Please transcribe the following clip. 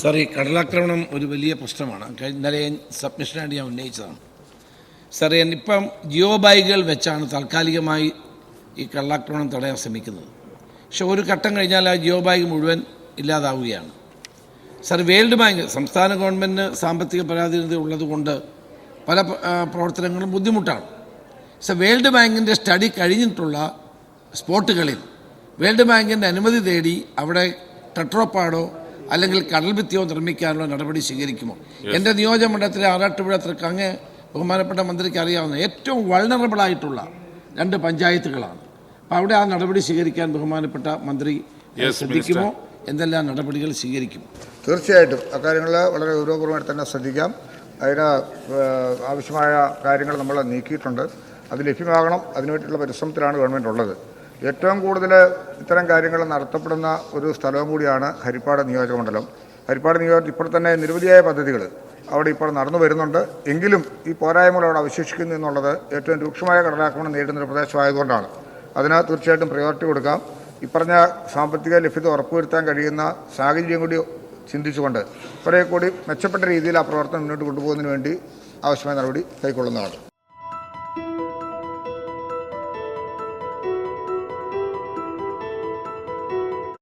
Sir ഈ കടലാക്രമണം ഒരു വലിയ പ്രശ്നമാണ്. ഇന്നലെ സബ്മിഷനായിട്ട് ഞാൻ ഉന്നയിച്ചതാണ്. സാർ എന്നിപ്പം ജിയോ ബാഗുകൾ വെച്ചാണ് താൽക്കാലികമായി ഈ കടലാക്രമണം തടയാൻ ശ്രമിക്കുന്നത്. പക്ഷെ ഒരു ഘട്ടം കഴിഞ്ഞാൽ ആ ജിയോ ബാഗ് മുഴുവൻ ഇല്ലാതാവുകയാണ്. സാർ വേൾഡ് ബാങ്ക് സംസ്ഥാന ഗവൺമെന്റ് സാമ്പത്തിക പരാധീനത ഉള്ളതുകൊണ്ട് പല പ്രവർത്തനങ്ങളും ബുദ്ധിമുട്ടാണ്. സർ വേൾഡ് ബാങ്കിന്റെ സ്റ്റഡി കഴിഞ്ഞിട്ടുള്ള സ്പോട്ടുകളിൽ വേൾഡ് ബാങ്കിന്റെ അനുമതി തേടി അവിടെ ടെട്രോപ്പാഡോ അല്ലെങ്കിൽ കടൽഭിത്തിയോ നിർമ്മിക്കാനുള്ള നടപടി സ്വീകരിക്കുമോ? എന്റെ നിയോജക മണ്ഡലത്തിലെ ആറാട്ടുപുഴ തൃക്കങ്ങ് ബഹുമാനപ്പെട്ട മന്ത്രിക്ക് അറിയാവുന്ന ഏറ്റവും വൾണറബിളായിട്ടുള്ള രണ്ട് പഞ്ചായത്തുകളാണ്. അപ്പം അവിടെ ആ നടപടി സ്വീകരിക്കാൻ ബഹുമാനപ്പെട്ട മന്ത്രി ശ്രദ്ധിക്കുമോ? എന്തെല്ലാം നടപടികൾ സ്വീകരിക്കും? തീർച്ചയായിട്ടും അക്കാര്യങ്ങൾ വളരെ ഗൗരവപൂർവമായിട്ട് തന്നെ ശ്രദ്ധിക്കാം. അതിന് ആവശ്യമായ കാര്യങ്ങൾ നമ്മൾ നീക്കിയിട്ടുണ്ട്. അത് ലഭ്യമാകണം. അതിനുവേണ്ടിയുള്ള പരിശ്രമത്തിലാണ് ഗവൺമെന്റ് ഉള്ളത്. ഏറ്റവും കൂടുതൽ ഇത്തരം കാര്യങ്ങൾ നടത്തപ്പെടുന്ന ഒരു സ്ഥലവും കൂടിയാണ് ഹരിപ്പാട് നിയോജകമണ്ഡലം ഹരിപ്പാട് നിയോജകം ഇപ്പോൾ തന്നെ നിരവധിയായ പദ്ധതികൾ അവിടെ ഇപ്പോൾ നടന്നു വരുന്നുണ്ട്. എങ്കിലും ഈ പോരായ്മകൾ അവിടെ അവശേഷിക്കുന്നു എന്നുള്ളത് ഏറ്റവും രൂക്ഷമായ കടലാക്രമണം നേരിടുന്ന ഒരു പ്രദേശമായതുകൊണ്ടാണ്. അതിന് തീർച്ചയായിട്ടും പ്രയോറിറ്റി കൊടുക്കാം. ഇപ്പറഞ്ഞ സാമ്പത്തിക ലഭ്യത ഉറപ്പുവരുത്താൻ കഴിയുന്ന സാഹചര്യം കൂടി ചിന്തിച്ചുകൊണ്ട് കുറേ കൂടി മെച്ചപ്പെട്ട രീതിയിൽ ആ പ്രവർത്തനം മുന്നോട്ട് കൊണ്ടുപോകുന്നതിന് വേണ്ടി ആവശ്യമായ നടപടി കൈക്കൊള്ളുന്നതാണ്.